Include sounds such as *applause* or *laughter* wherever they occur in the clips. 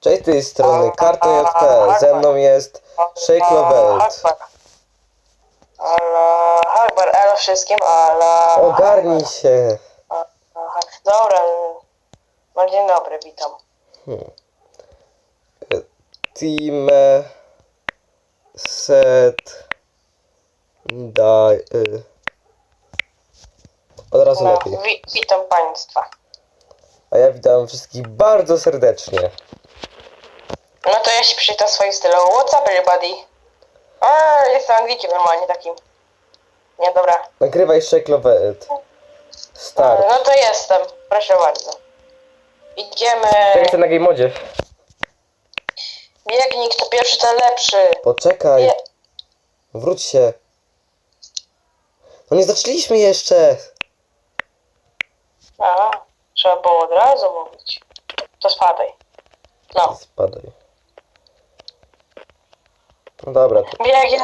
Cześć z tej strony, Karton JP, ze mną jest Shake Lovelt. Akbar, elo wszystkim, Allah. Ogarnij się. Dobra. No dzień dobry, witam. Team set daj. Y. Od razu No, lepiej. wi witam państwa. A ja witam wszystkich bardzo serdecznie. No to ja się przywitam swoim stylem. What's up everybody? A, jestem Anglikiem normalnie takim. Nie, dobra. Nagrywaj Shake Lovelt. Start. No to jestem. Proszę bardzo. Idziemy. Czekaj chcę na game modzie. Biegnij, kto pierwszy, ten lepszy. Poczekaj. Wróć się. No nie zaczęliśmy jeszcze. A, trzeba było od razu mówić. To spadaj. No. Spadaj. No dobra, to Biegiem.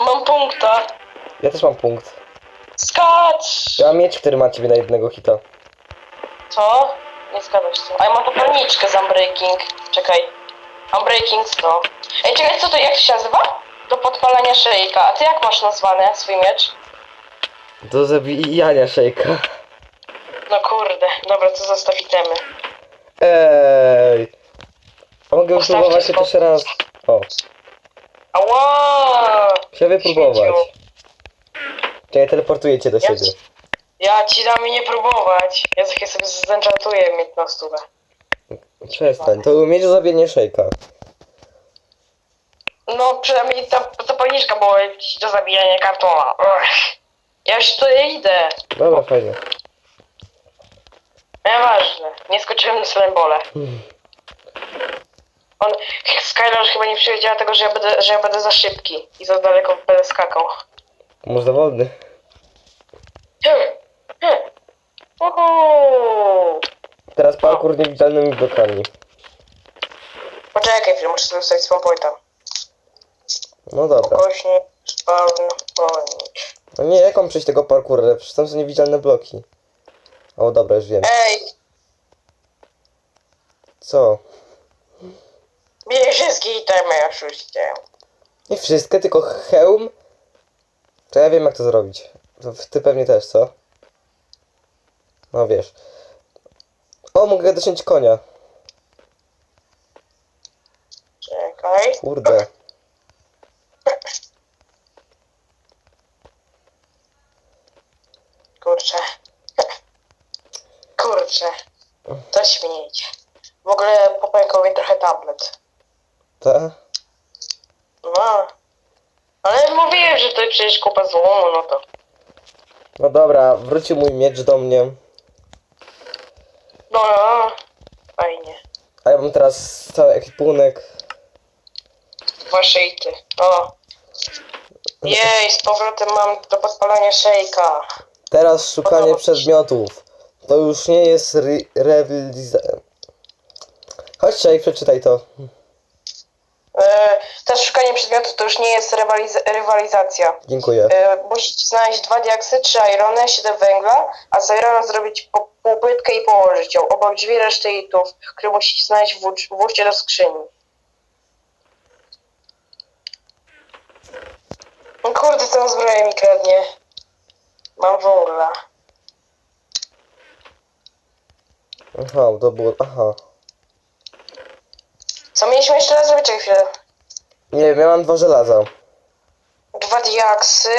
Mam punkta. ja też mam punkt. Skacz! Ja mam miecz, który ma ciebie na jednego hita. Co? Nie zgadzasz się. A ja mam poprawniczkę z Unbreaking. Czekaj. Unbreaking 100. Ej, czekaj, co to, jak to się nazywa? Do podpalania szejka. A ty jak masz nazwane swój miecz? Do zabijania Shake'a. No kurde. Dobra, to zostaw itemy. Ej. A mogę Postawcie wypróbować się spokój. też raz. O, Ała! chcę wypróbować. Śmieciu. Czekaj, teleportuję cię do Ja siebie. Ja ci dam nie próbować. Ja chwilę sobie zenchantuję mieć na stówę. Przestań, to miecz do zabijania Shake'a. No przynajmniej ta zapalniczka była ci do zabijania kartona. Ja już tutaj idę. Dobra, fajnie. Nieważne. Nie skoczyłem na slembole. Hmm. On, Skylar chyba nie przewidziała tego, że ja, będę, że ja będę za szybki i za daleko będę skakał. Może wolny. Hmm. Hmm. Uhu. Teraz parkour niewidzialnymi blokami. Poczekaj chwilę, muszę sobie ustawić pointa. No dobra. Kośnie spawn point. No nie, jak mam przejść tego parkoura? Przecież tam są niewidzialne bloki. O, dobra, już wiem. Ej, Co? bierz wszystkie itemy, oszuście. Nie wszystkie, tylko hełm? To ja wiem jak to zrobić. To ty pewnie też, co? No wiesz. O, mogę dosiąść konia. Czekaj. Kurde. Kurczę. Kurczę. To śmieć. W ogóle popękał mi trochę tablet. Ta? No. Ale mówiłem, że to przecież kupa złomu, no to. No dobra, wrócił mój miecz do mnie. No, no. Fajnie. A ja mam teraz cały ekwipunek. Wasze i ty. O. Jej, z powrotem mam do podpalania szejka. Teraz szukanie Podoba mi się. przedmiotów. To już nie jest reweliza... Chodź, Shake, przeczytaj to. E, też szukanie przedmiotów to już nie jest rywaliz- rywalizacja. Dziękuję. E, musicie znaleźć dwa diaksy, trzy irony, siedem węgla, a z irona zrobić po, półpłytkę i położyć ją. Obok drzwi reszty itów, które musicie znaleźć, włóż, włóżcie do skrzyni. No kurde, tę zbroję mi kradnie. Mam węgla. Aha, to było... Aha. Co mieliśmy jeszcze raz zrobić? Czekaj chwilę. Nie wiem, ja mam dwa żelaza. Dwa diaksy.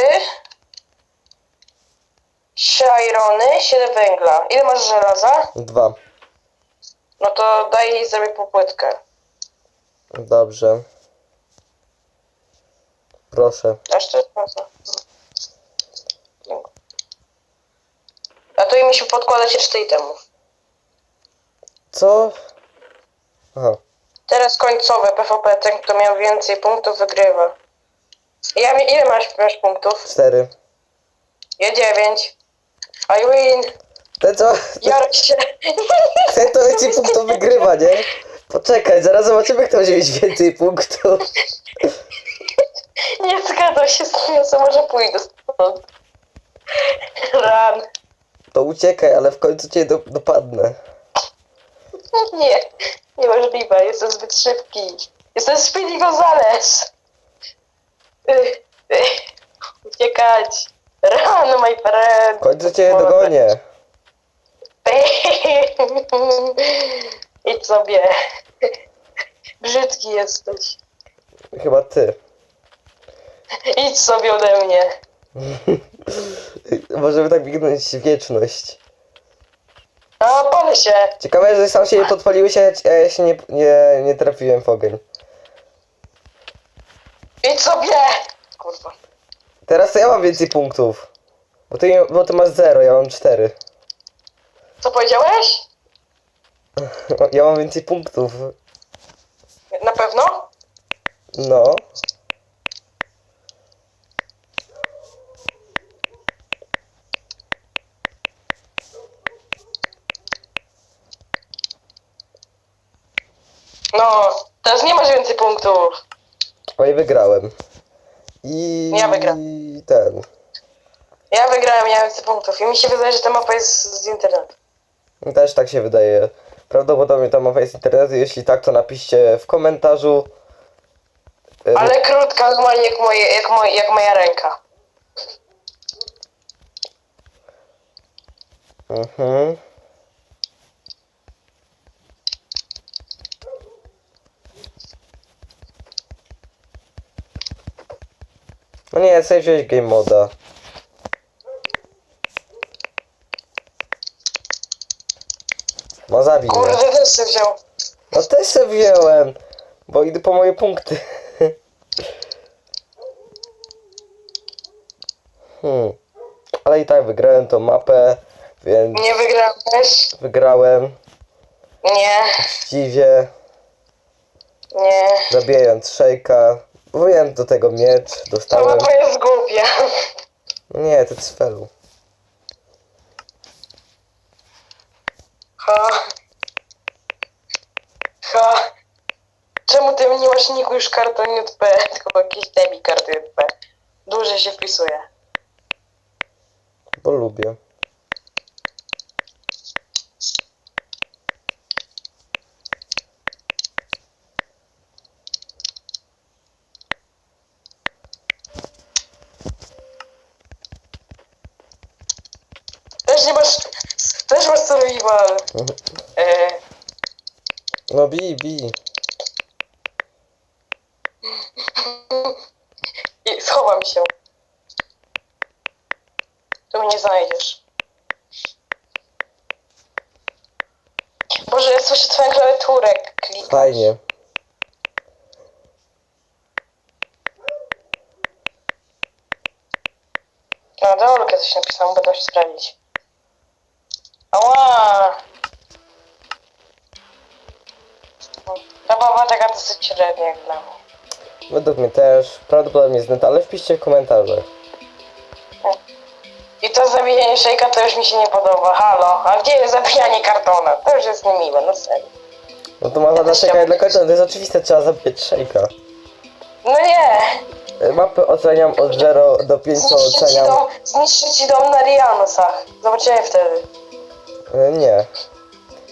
Trzy irony, siedem węgla. Ile masz żelaza? Dwa. No to daj jej zrobię półpłytkę. Dobrze. Proszę. Aż to jest mocno. A tu mi się podkładać jeszcze itemów. Co? Aha. Teraz końcowe PvP. Ten, kto miał więcej punktów, wygrywa. Ja, ile masz, masz punktów? Cztery. Ja dziewięć. I win. Ten co? Jarek *laughs* się. Ten to więcej punktów wygrywa, nie? Poczekaj, zaraz zobaczymy kto będzie mieć więcej punktów. *laughs* Nie zgadzam się z tym, sobie może pójdę stąd. Ran. To uciekaj, ale w końcu cię do, dopadnę. Nie, niemożliwe, jestem zbyt szybki. Jestem Speedy Gonzales. Y, y, Uciekać. Run, my friend. W końcu cię dogonię. *laughs* Idź sobie. Brzydki jesteś. Chyba ty. Idź sobie ode mnie. *laughs* Możemy tak biegnąć wieczność. Się. Ciekawe, że sam się podpaliłeś, a ja, a ja się nie, nie, nie trafiłem w ogień. Idź sobie. Kurwa. Teraz to ja mam więcej punktów. Bo ty, nie- bo ty masz 0, ja mam 4. Co powiedziałeś? *laughs* Ja mam więcej punktów. Na pewno? No. No, teraz nie masz więcej punktów. O i wygrałem. I... Ja wygram. ten. Ja wygrałem, miałem więcej punktów i mi się wydaje, że ta mapa jest z internetu. Też tak się wydaje. Prawdopodobnie ta mapa jest z internetu. Jeśli tak, to napiszcie w komentarzu. Ym, Ale krótka, normalnie jak, moje, jak, moje, jak moja ręka. Mhm. No nie, chcę wziąć game moda. No zabij mnie. Kurde, też się wziął. No też se wziąłem, bo idę po moje punkty. Hmm. Ale i tak wygrałem tą mapę, więc Nie wygrałeś? wygrałem Nie, uczciwie, nie. zabijając szejka. Wyjąłem do tego miecz, Ta dostałem... mapa jest głupia. Nie, to cfelu. Ha. Ha. Czemu ty masz niku już karton JP, tylko jakiś demi karty JP? Dłużej się wpisuje. Bo lubię. Też nie masz... Też masz survival. E, No bij, bij. I schowam się. Tu mnie nie znajdziesz. Boże, ja słyszę twoją klawiaturę klikać. Fajnie. Na dolkę coś napisałam, będę się sprawdzić. Ała! Ta baba taka dosyć średnia jak dla mnie. Według mnie też. Prawdopodobnie znęta, ale wpiszcie w komentarzach. I to zabijanie szejka to już mi się nie podoba. Halo, a gdzie jest zabijanie kartona? To już jest niemiłe, no serio. No to ma czekać chciałam- dla końca, to jest oczywiste, trzeba zabijać szejka. No nie! E, Mapy oceniam od 0 do 5 Zniszczy ci oceniam. dom, zniszczy ci dom na Rianusach. Zobaczymy wtedy. E, Nie.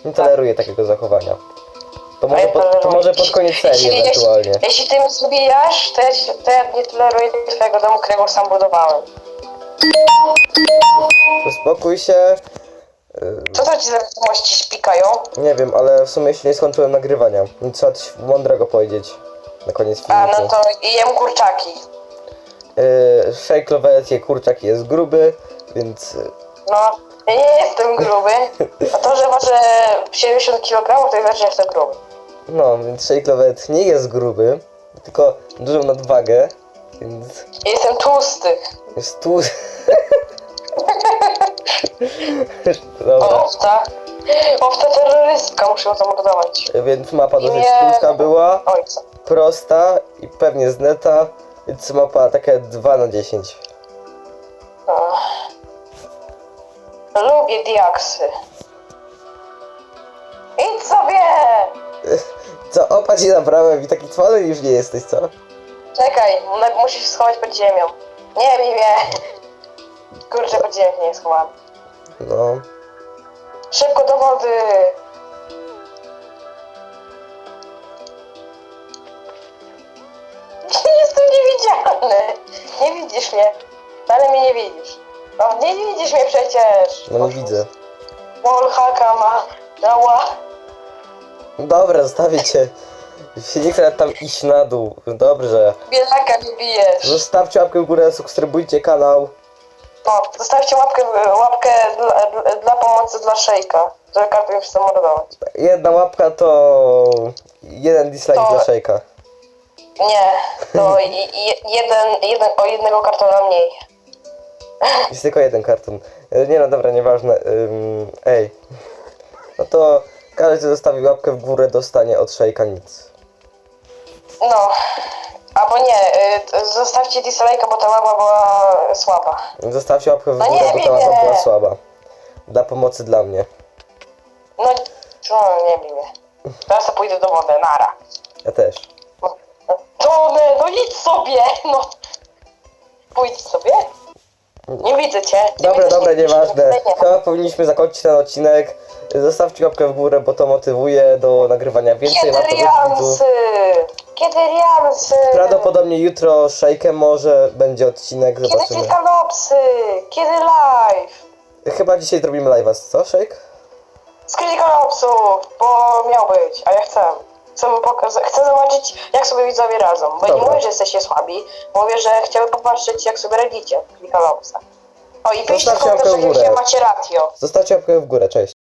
Nie toleruję takiego zachowania. To może, ja po, to może pod koniec serii Jeśli, ewentualnie. jeśli, jeśli ty mnie zbijasz, to ja, ci- to ja nie toleruję twojego domu, którego sam budowałem. Uspokój się. E, Co to ci za wiadomości śpikają? Nie wiem, ale w sumie jeszcze nie skończyłem nagrywania. Więc Trzeba coś mądrego powiedzieć na koniec A, filmiku. no to jem kurczaki. Yy, Shake Lovett je kurczak jest gruby, więc e, No, ja nie jestem gruby. A to, że waży 70 kg, to znaczy, że jestem gruby. no, więc Shake Lovett nie jest gruby, tylko dużą nadwagę, więc Ja jestem tłusty. jest tu. *laughs* Dobra, Owca. Owca terrorystka, muszę ją zamordować. więc mapa dosyć Nie. krótka była, Ojca. prosta i pewnie z neta, więc mapa takie 2 na 10. Ach. Lubię diaksy. Idź sobie! Co, opa ci nabrałem i taki twany już nie jesteś, co? Czekaj, no, musisz się schować pod ziemią. Nie bij mnie. Kurczę, pod ziemią się nie schowam. No. Szybko do wody. *laughs* Jestem niewidzialny. Nie widzisz mnie. Ale mnie nie widzisz. No nie widzisz mnie przecież. No nie widzę. Wallhacka ma. Dała. Dobra, zostawię cię. Się nie chcę tam iść na dół. Dobrze. Bielaka nie bijesz. Zostawcie łapkę w górę, subskrybujcie kanał. No, zostawcie łapkę, łapkę dla, dla, dla pomocy dla Szejka, który kazał mi zamordować. Jedna łapka to jeden dislike To- dla Szejka. Nie, to i, i, jeden, jeden, o jednego kartona mniej. Jest tylko jeden karton. E, Nie no dobra, nieważne. Ym, ej. No to każdy, kto zostawi łapkę w górę, dostanie od Szejka nic. No, albo nie, y, zostawcie dislike'a, bo ta łapa była słaba. Zostawcie łapkę w No górę, nie, bo ta łapa nie. była słaba. Dla pomocy dla mnie. No, no nie mnie. Teraz to pójdę do wody, nara. Ja też. No, no, no idź sobie, no. Pójdź sobie. Nie widzę cię. Ty Dobra, też dobra, nie nieważne. nie. Chyba powinniśmy zakończyć ten odcinek. Zostawcie łapkę w górę, bo to motywuje do nagrywania więcej Kiedy riansy? Kiedy riansy? Prawdopodobnie jutro Szejkiem może będzie odcinek, Kiedy zobaczymy. Kiedy live? Chyba dzisiaj zrobimy live'a, co Szejk? Z fikanopsów, bo miał być, a ja chcę. Chcę, pokazać, chcę zobaczyć, jak sobie widzowie radzą. Bo nie Dobra. mówię, że jesteście słabi. Mówię, że chciałbym popatrzeć, jak sobie radzicie w fikanopsach. O i piszcie w Zostawcie łapkę w komentarzach, górę. jakie macie ratio. Zostawcie łapkę w górę, cześć.